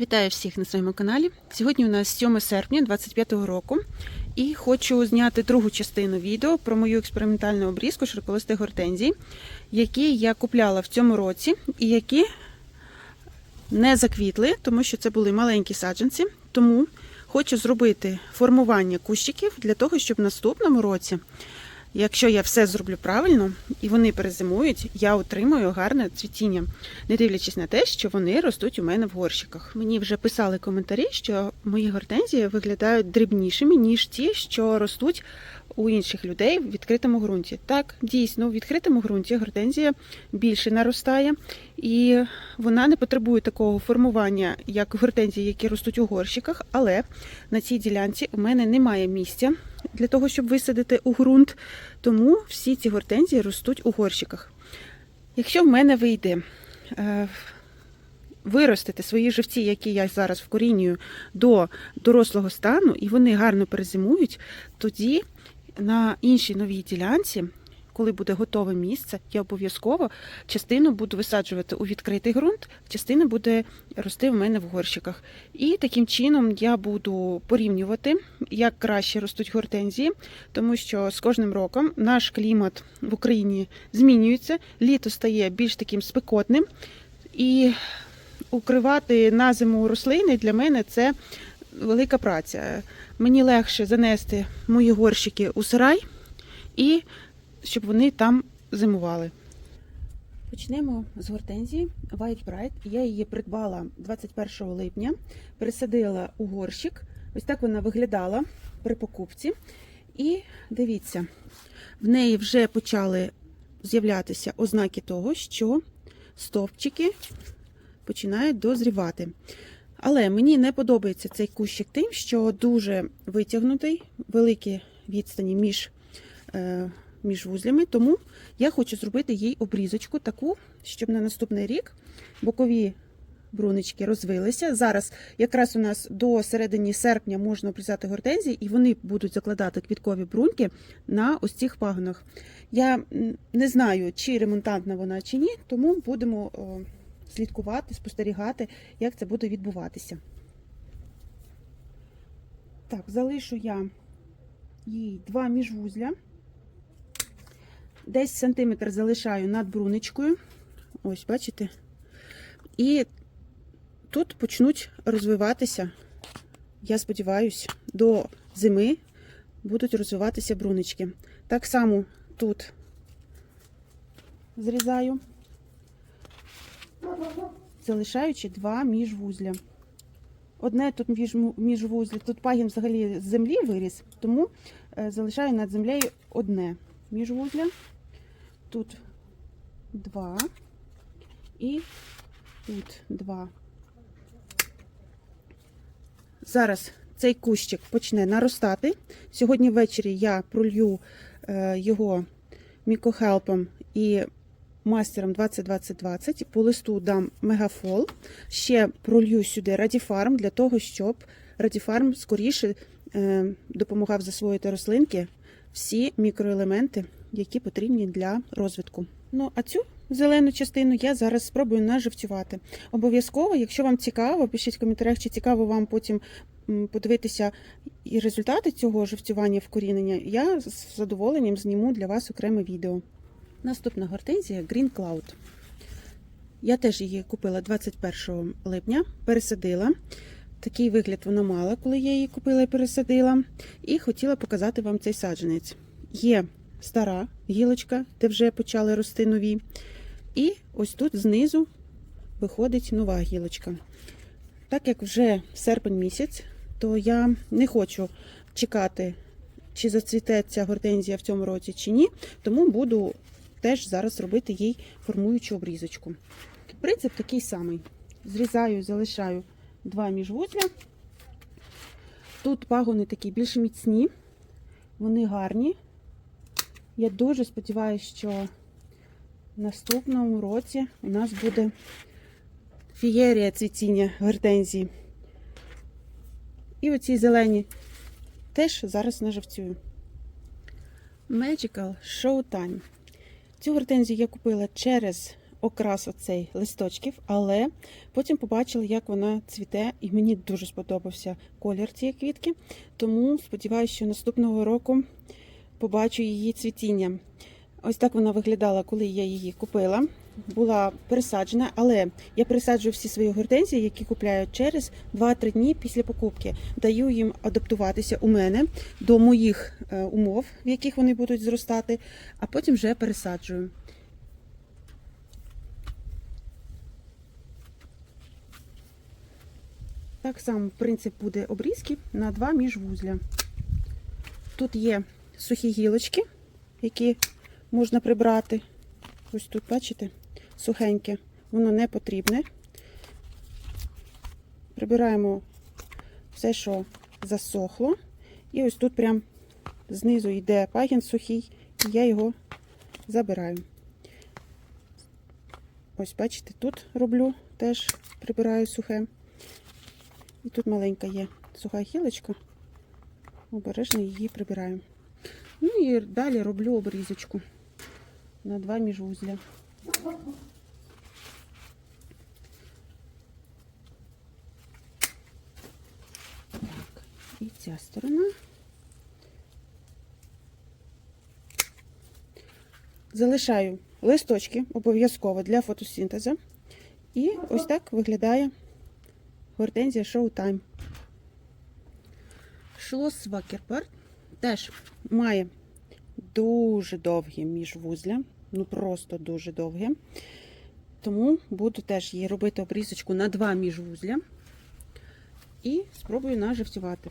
Вітаю всіх на своєму каналі. Сьогодні у нас 7 серпня 2025 року, і хочу зняти другу частину відео про мою експериментальну обрізку широколистих гортензій, які я купляла в цьому році і які не заквітли, тому що це були маленькі саджанці. Тому хочу зробити формування кущиків для того, щоб в наступному році, якщо я все зроблю правильно і вони перезимують, я отримую гарне цвітіння, не дивлячись на те, що вони ростуть у мене в горщиках. Мені вже писали коментарі, що мої гортензії виглядають дрібнішими, ніж ті, що ростуть у інших людей в відкритому ґрунті. Так, дійсно, в відкритому ґрунті гортензія більше наростає, і вона не потребує такого формування, як гортензії, які ростуть у горщиках. Але на цій ділянці у мене немає місця для того, щоб висадити у ґрунт, тому всі ці гортензії ростуть у горщиках. Якщо в мене вийде е, виростити свої живці, які я зараз вкорінюю, до дорослого стану, і вони гарно перезимують, тоді на іншій новій ділянці, коли буде готове місце, я обов'язково частину буду висаджувати у відкритий ґрунт, частина буде рости в мене в горщиках. І таким чином я буду порівнювати, як краще ростуть гортензії, тому що з кожним роком наш клімат в Україні змінюється, літо стає більш таким спекотним. І укривати на зиму рослини для мене це велика праця. Мені легше занести мої горщики у сарай і щоб вони там зимували. Почнемо з гортензії White Bright. Я її придбала 21 липня, пересадила у горщик. Ось так вона виглядала при покупці. І дивіться, в неї вже почали з'являтися ознаки того, що стовпчики починають дозрівати. Але мені не подобається цей кущик тим, що дуже витягнутий, великі відстані між, е, між вузлями. Тому я хочу зробити їй обрізочку таку, щоб на наступний рік бокові брунички розвилися. Зараз якраз у нас до середини серпня можна обрізати гортензії, і вони будуть закладати квіткові бруньки на ось цих пагонах. Я не знаю, чи ремонтантна вона чи ні, тому будемо слідкувати, спостерігати, як це буде відбуватися. Так, залишу я їй два міжвузля. Десь сантиметр залишаю над бруничкою. Ось, бачите? І тут почнуть розвиватися, я сподіваюся, до зими будуть розвиватися брунички. Так само тут зрізаю, залишаючи два міжвузля. Одне тут між- тут пагін взагалі з землі виріс, тому е, залишаю над землею одне міжвузля. Тут два і тут два. Зараз цей кущик почне наростати. Сьогодні ввечері я пролью е, його мікохелпом і мастером 2020-20. По листу дам мегафол. Ще пролью сюди радіфарм для того, щоб радіфарм скоріше е, допомагав засвоїти рослинки всі мікроелементи, які потрібні для розвитку. Ну, а цю зелену частину я зараз спробую наживцювати. Обов'язково, якщо вам цікаво, пишіть в коментарях, чи цікаво вам потім подивитися і результати цього живцювання вкорінення. Я з задоволенням зніму для вас окреме відео. Наступна гортензія Green Cloud. Я теж її купила 21 липня, пересадила. Такий вигляд вона мала, коли я її купила і пересадила. І хотіла показати вам цей саджанець. Є стара гілочка, де вже почали рости нові. І ось тут знизу виходить нова гілочка. Так як вже серпень місяць, то я не хочу чекати, чи зацвіте ця гортензія в цьому році, чи ні. Тому буду теж зараз робити їй формуючу обрізочку. Принцип такий самий: зрізаю, залишаю два міжвузля. Тут пагони такі більш міцні, вони гарні. Я дуже сподіваюся, що в наступному році у нас буде фієрія цвітіння гортензії. І оці зелені теж зараз наживцюю. Magical Showtime. Цю гортензію я купила через окрас оцей листочків, але потім побачила, як вона цвіте, і мені дуже сподобався колір цієї квітки. Тому сподіваюся, що наступного року побачу її цвітіння. Ось так вона виглядала, коли я її купила. Була пересаджена, але я пересаджую всі свої гортензії, які купляю через 2-3 дні після покупки. Даю їм адаптуватися у мене до моїх е, умов, в яких вони будуть зростати, а потім вже пересаджую. Так само принцип буде обрізки на два міжвузля. Тут є сухі гілочки, які можна прибрати. Ось тут, бачите, сухеньке, воно не потрібне. Прибираємо все, що засохло. І ось тут прям знизу йде пагін сухий, і я його забираю. Ось, бачите, тут роблю, теж прибираю сухе. І тут маленька є суха гілочка. Обережно її прибираю. Ну і далі роблю обрізочку на два міжвузля. Так, і ця сторона. Залишаю листочки обов'язково для фотосинтезу. І ось так виглядає гортензія Showtime. Шлос Вакерберт теж має дуже довгі міжвузля, ну просто дуже довгі. Тому буду теж її робити обрізочку на два міжвузля і спробую наживцювати.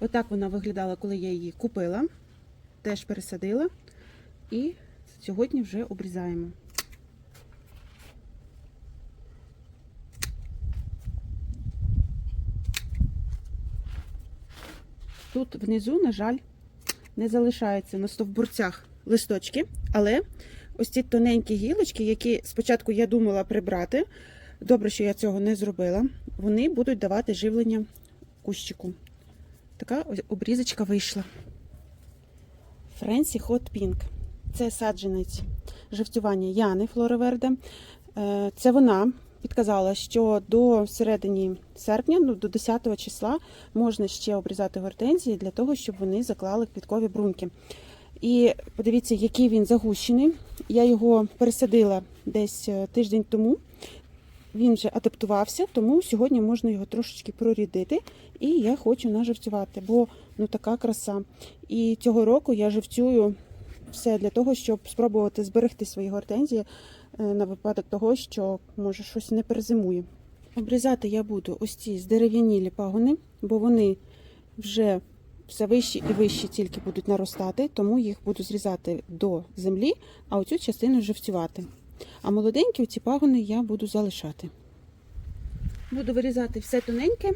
Отак вона виглядала, коли я її купила, теж пересадила, і сьогодні вже обрізаємо. Тут внизу, на жаль, не залишаються на стовбурцях листочки, але ось ці тоненькі гілочки, які спочатку я думала прибрати, добре, що я цього не зробила, вони будуть давати живлення кущику. Така обрізочка вийшла. Френсі Hot Pink. Це саджанець живцювання Яни Флореверде. Е, Це вона підказала, що до середини серпня, ну до 10 числа, можна ще обрізати гортензії для того, щоб вони заклали квіткові бруньки. І подивіться, який він загущений. Я його пересадила десь е, тиждень тому. Він вже адаптувався, тому сьогодні можна його трошечки прорідити. І я хочу наживцювати, бо ну така краса. І цього року я живцюю все для того, щоб спробувати зберегти свої гортензії на випадок того, що може щось не перезимує. Обрізати я буду ось ці здерев'янілі пагони, бо вони вже все вищі і вищі тільки будуть наростати, тому їх буду зрізати до землі, а оцю частину живцювати. А молоденькі ці пагони я буду залишати. Буду вирізати все тоненьке,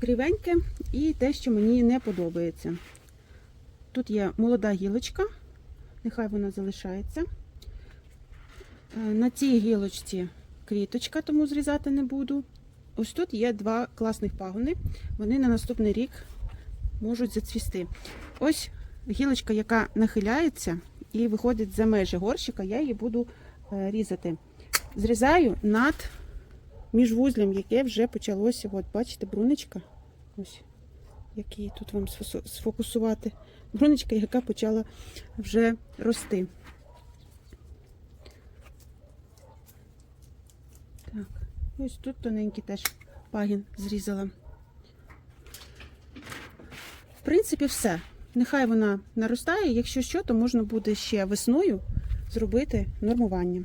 кривеньке і те, що мені не подобається. Тут є молода гілочка, нехай вона залишається. Е, На цій гілочці квіточка, тому зрізати не буду. Ось тут є два класних пагони. Вони на наступний рік можуть зацвісти. Ось гілочка, яка нахиляється і виходить за межі горщика, я її буду е, різати. Зрізаю над міжвузлям, яке вже почалося. От, бачите, брунечка. Ось, як її тут вам сфокусувати. Брунечка, яка почала вже рости. Так, ось тут тоненький теж пагін зрізала. В принципі, все. Нехай вона наростає. Якщо що, то можна буде ще весною зробити нормування.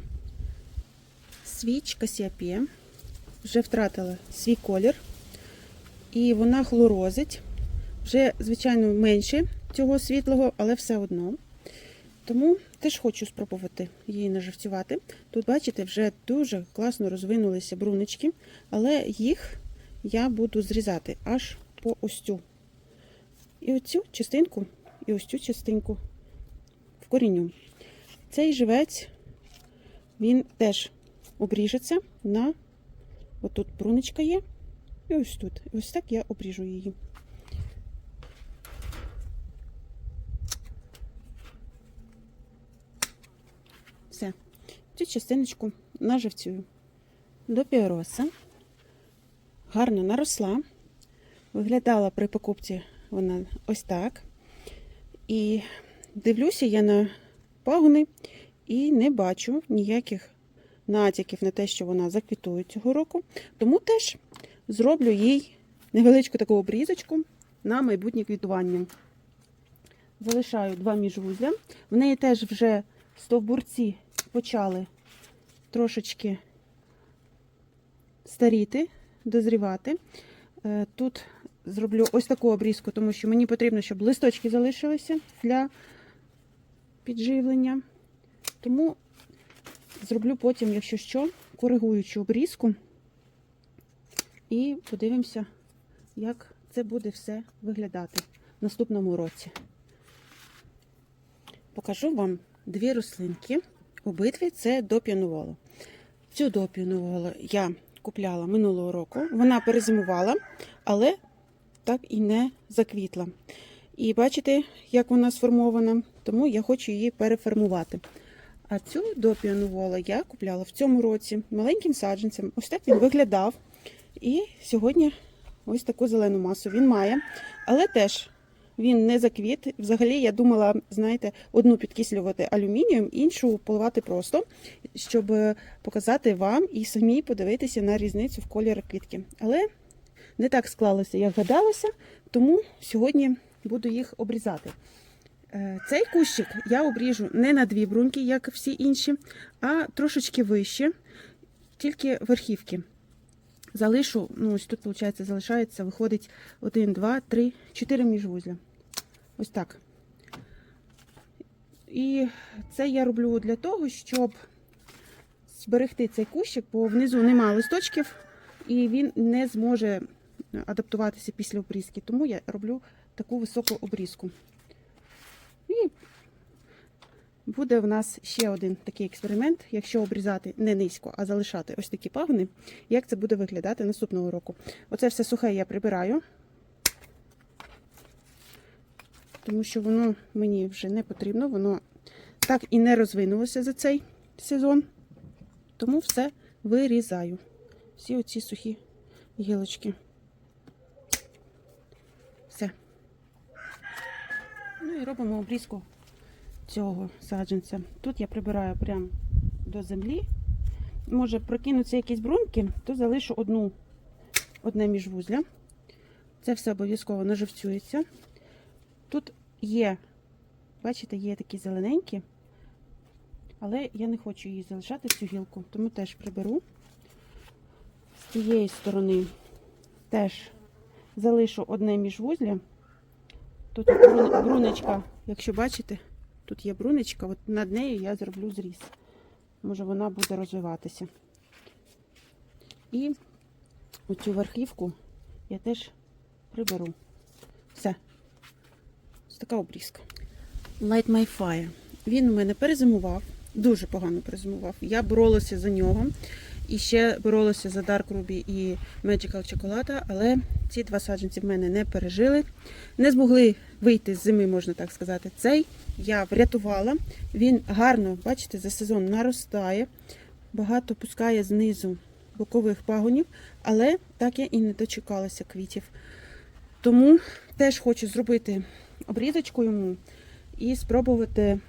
Свіч Касіапія вже втратила свій колір, і вона хлорозить. Вже, звичайно, менше цього світлого, але все одно. Тому теж хочу спробувати її наживцювати. Тут, бачите, вже дуже класно розвинулися брунички, але їх я буду зрізати аж по ось цю. І оцю частинку, і ось цю частинку вкоріню. Цей живець, він теж обріжеться на отут бруничка є, і ось тут. І ось так я обріжу її. Все. Цю частиночку наживцюю. До піроса. Гарно наросла. Виглядала при покупці вона ось так. І дивлюся я на пагони і не бачу ніяких натяків на те, що вона заквітує цього року. Тому теж зроблю їй невеличку таку обрізочку на майбутнє квітування. Залишаю два міжвузля. В неї теж вже стовбурці почали трошечки старіти, дозрівати. Е, Тут зроблю ось таку обрізку, тому що мені потрібно, щоб листочки залишилися для підживлення. Тому зроблю потім, якщо що, коригуючу обрізку. І подивимося, як це буде все виглядати в наступному році. Покажу вам дві рослинки. Обидві це доп'янувало. Цю доп'янувало я купляла минулого року. Вона перезимувала, але так і не заквітла. І бачите, як вона сформована, тому я хочу її переформувати. А цю допіанувола я купляла в цьому році маленьким саджанцем. Ось так він виглядав. І сьогодні ось таку зелену масу він має. Але теж він не заквіт. Взагалі, я думала, знаєте, одну підкислювати алюмінієм, іншу поливати просто, щоб показати вам і самі подивитися на різницю в кольорі квітки. Але не так склалося, як гадалося, тому сьогодні буду їх обрізати. Е, Цей кущик я обріжу не на дві бруньки, як всі інші, а трошечки вище, тільки верхівки. Залишу, ну ось тут, виходить, залишається, виходить 1, 2, 3, 4 міжвузля. Ось так. І це я роблю для того, щоб зберегти цей кущик, бо внизу немає листочків, і він не зможе адаптуватися після обрізки. Тому я роблю таку високу обрізку. І буде в нас ще один такий експеримент, якщо обрізати не низько, а залишати ось такі пагони, як це буде виглядати наступного року. Оце все сухе я прибираю, тому що воно мені вже не потрібно, воно так і не розвинулося за цей сезон. Тому все вирізаю. Всі оці сухі гілочки. Все. Ну і робимо обрізку цього саджанця. Тут я прибираю прямо до землі. Може прокинуться якісь бруньки, то залишу одну, одне міжвузля. Це все обов'язково наживцюється. Тут є, бачите, є такі зелененькі, але я не хочу її залишати цю гілку, тому теж приберу. З цієї сторони теж залишу одне міжвузля. Тут брун- брунечка, якщо бачите, тут є брунечка, от над нею я зроблю зріз. Може вона буде розвиватися. І оцю верхівку я теж приберу. Все. Така обрізка. Light My Fire. Він у мене перезимував, дуже погано перезимував. Я боролася за нього. І ще боролася за Dark Ruby і Magical Chocolate, але ці два саджанці в мене не пережили. Не змогли вийти з зими, можна так сказати. Цей я врятувала. Він гарно, бачите, за сезон наростає, багато пускає знизу бокових пагонів, але так я і не дочекалася квітів. Тому теж хочу зробити обрізочку йому і спробувати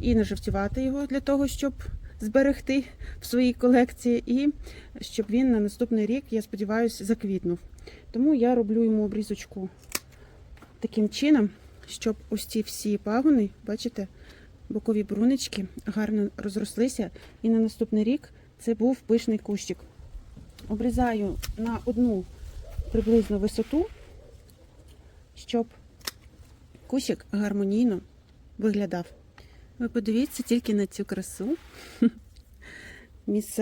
і наживцювати його для того, щоб зберегти в своїй колекції, і щоб він на наступний рік, я сподіваюся, заквітнув. Тому я роблю йому обрізочку таким чином, щоб ось ці всі пагони, бачите, бокові брунички гарно розрослися. І на наступний рік це був пишний кущик. Обрізаю на одну приблизно висоту, щоб кущик гармонійно виглядав. Ви подивіться тільки на цю красу. Міс.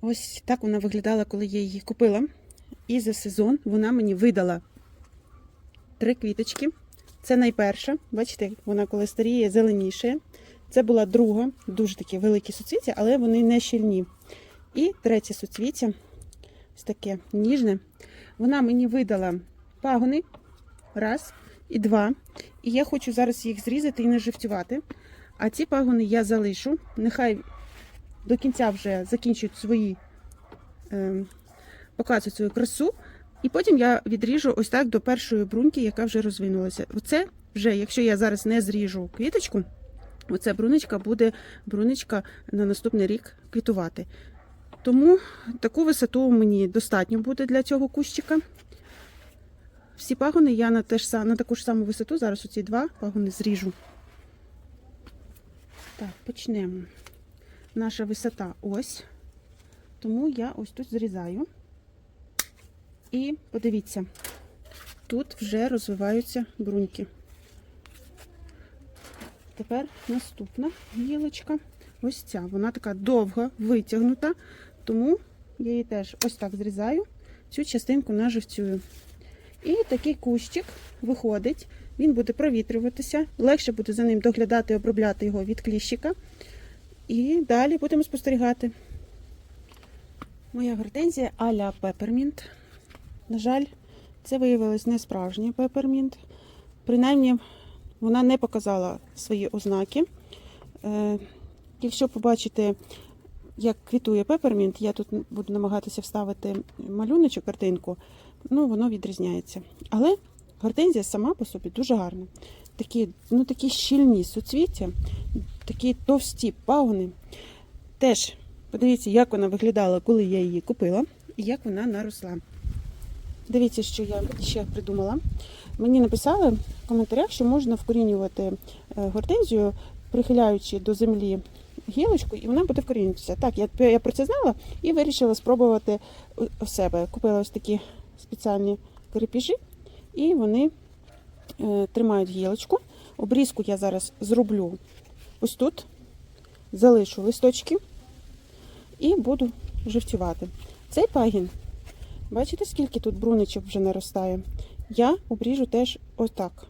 Ось так вона виглядала, коли я її купила. І за сезон вона мені видала три квіточки. Це найперша. Бачите, вона коли старіє, зеленіше. Це була друга, дуже такі великі суцвіття, але вони не щільні. І третє суцвіття, ось таке ніжне. Вона мені видала пагони. Раз і два. І я хочу зараз їх зрізати і наживцювати. А ці пагони я залишу. Нехай до кінця вже закінчують свої, е, показують свою красу. І потім я відріжу ось так до першої бруньки, яка вже розвинулася. Оце вже, якщо я зараз не зріжу квіточку, оця бруничка буде бруничка на наступний рік квітувати. Тому таку висоту мені достатньо буде для цього кущика. Всі пагони я на, те ж, са- на таку ж саму висоту, зараз оці два пагони зріжу. Так, почнемо. Наша висота ось. Тому я ось тут зрізаю. І подивіться, тут вже розвиваються бруньки. Тепер наступна гілочка. Ось ця. Вона така довга, витягнута, тому я її теж ось так зрізаю, цю частинку наживцюю. І такий кущик виходить, він буде провітрюватися, легше буде за ним доглядати, обробляти його від кліщика. І далі будемо спостерігати. Моя гортензія а-ля пепермінт. На жаль, це виявилось не справжній пепермінт. Принаймні, вона не показала свої ознаки. Е, Якщо побачите, як квітує пепермінт, я тут буду намагатися вставити малюночок, картинку, ну воно відрізняється. Але гортензія сама по собі дуже гарна. Такі, ну, такі щільні суцвіття, такі товсті пагони. Теж подивіться, як вона виглядала, коли я її купила, і як вона наросла. Дивіться, що я ще придумала. Мені написали в коментарях, що можна вкорінювати е, гортензію, прихиляючи до землі гілочку, і вона буде вкорінюватися. Так, я, я про це знала і вирішила спробувати у- у себе. Купила ось такі спеціальні крепіжі, і вони е, тримають гілочку. Обрізку я зараз зроблю ось тут, залишу листочки і буду живцювати. Цей пагін, бачите, скільки тут бруничок вже наростає? Я обріжу теж ось так.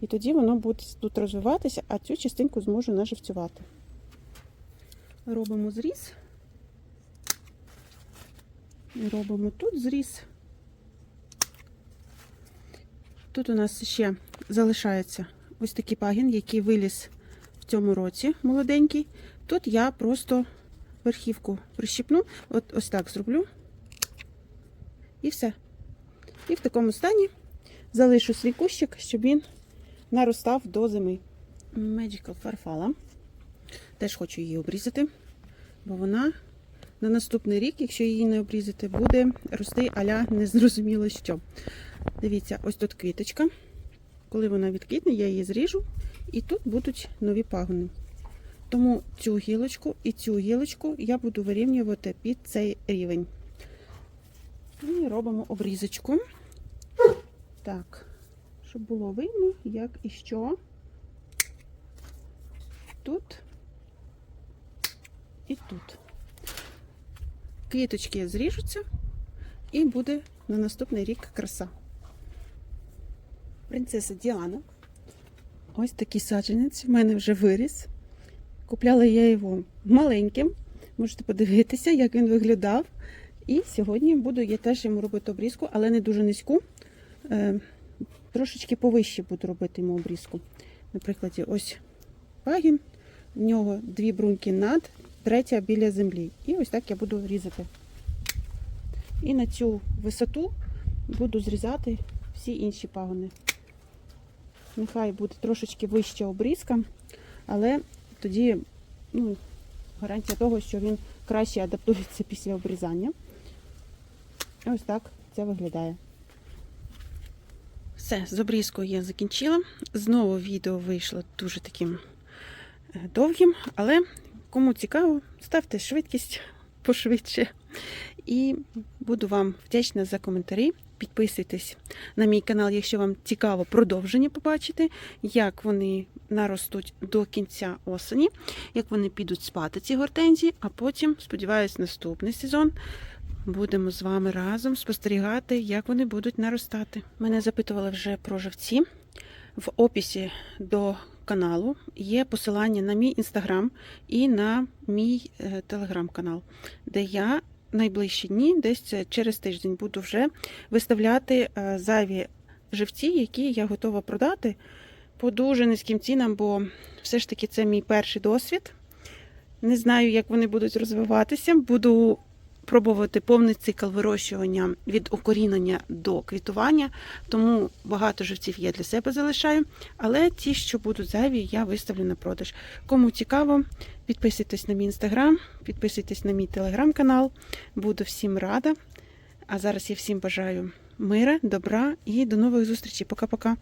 І тоді воно буде тут розвиватися, а цю частинку зможу наживцювати. Робимо зріз. Робимо тут зріз. Тут у нас ще залишається ось такий пагін, який виліз в цьому році, молоденький. Тут я просто верхівку прищипну, от ось так зроблю. І все. І в такому стані залишу свій кущик, щоб він наростав до зими. Magical Farfalla. Теж хочу її обрізати, бо вона на наступний рік, якщо її не обрізати, буде рости аля незрозуміло що. Дивіться, ось тут квіточка. Коли вона відквітне, я її зріжу, і тут будуть нові пагони. Тому цю гілочку і цю гілочку я буду вирівнювати під цей рівень. І робимо обрізочку. Так, щоб було видно, як і що. Тут і тут. Квіточки зріжуться, і буде на наступний рік краса. Принцеса Діана. Ось такий саджанець в мене вже виріс. Купляла я його маленьким. Можете подивитися, як він виглядав. І сьогодні буду я теж йому робити обрізку, але не дуже низьку. Е, трошечки повище буду робити йому обрізку. Наприклад, ось пагін, в нього дві бруньки над, третя біля землі. І ось так я буду різати. І на цю висоту буду зрізати всі інші пагони. Нехай буде трошечки вища обрізка, але тоді ну, гарантія того, що він краще адаптується після обрізання. Ось так це виглядає. Все, з обрізкою я закінчила. Знову відео вийшло дуже таким е, довгим, але кому цікаво, ставте швидкість пошвидше. І буду вам вдячна за коментарі. Підписуйтесь на мій канал, якщо вам цікаво продовження побачити, як вони наростуть до кінця осені, як вони підуть спати, ці гортензії, а потім, сподіваюсь, наступний сезон будемо з вами разом спостерігати, як вони будуть наростати. Мене запитували вже про живці. В описі до каналу є посилання на мій інстаграм і на мій е, телеграм-канал, де я найближчі дні, десь через тиждень, буду вже виставляти е, зайві живці, які я готова продати по дуже низьким цінам, бо все ж таки це мій перший досвід. Не знаю, як вони будуть розвиватися. Буду пробувати повний цикл вирощування від укорінення до квітування, тому багато живців я для себе залишаю. Але ті, що будуть зайві, я виставлю на продаж. Кому цікаво, підписуйтесь на мій інстаграм, підписуйтесь на мій телеграм-канал. Буду всім рада. А зараз я всім бажаю мира, добра і до нових зустрічей. Пока-пока.